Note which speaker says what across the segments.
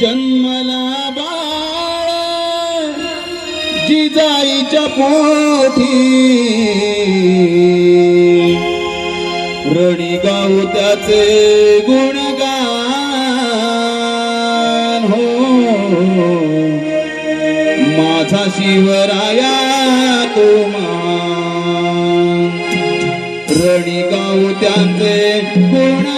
Speaker 1: जन्मला बाळ जिजाईच्या पोटी. रडी गाऊ त्याचे गुणगान हो. माझा शिवराया तो रडी गाऊ त्याचे गुणगान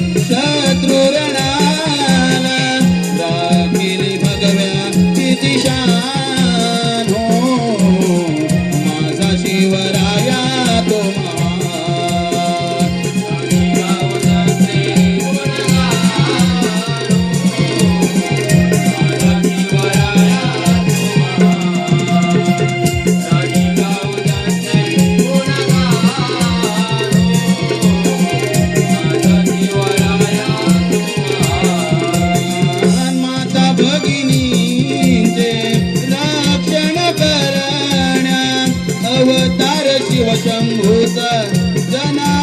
Speaker 1: होता. जना